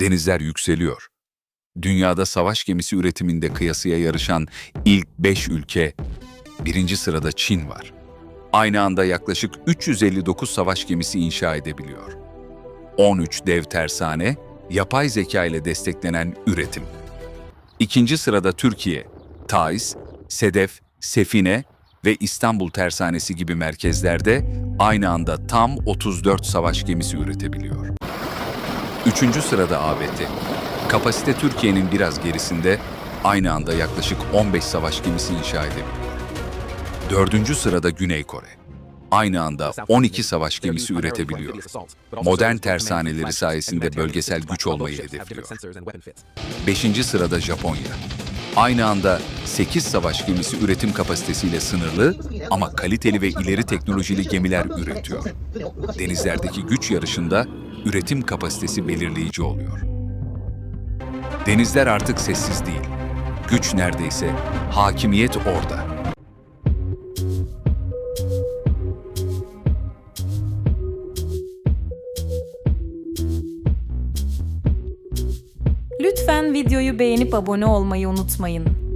Denizler yükseliyor. Dünyada savaş gemisi üretiminde kıyasıya yarışan ilk 5 ülke, birinci sırada Çin var. Aynı anda yaklaşık 359 savaş gemisi inşa edebiliyor. 13 dev tersane, yapay zeka ile desteklenen üretim. İkinci sırada Türkiye, TAİS, SEDEF, Sefine ve İstanbul Tersanesi gibi merkezlerde aynı anda tam 34 savaş gemisi üretebiliyor. Üçüncü sırada ABD. Kapasite Türkiye'nin biraz gerisinde aynı anda yaklaşık 15 savaş gemisi inşa edebiliyor. Dördüncü sırada Güney Kore. Aynı anda 12 savaş gemisi üretebiliyor. Modern tersaneleri sayesinde bölgesel güç olmayı hedefliyor. Beşinci sırada Japonya. Aynı anda 8 savaş gemisi üretim kapasitesiyle sınırlı ama kaliteli ve ileri teknolojili gemiler üretiyor. Denizlerdeki güç yarışında üretim kapasitesi belirleyici oluyor. Denizler artık sessiz değil. Güç neredeyse, hakimiyet orada. Lütfen videoyu beğenip abone olmayı unutmayın.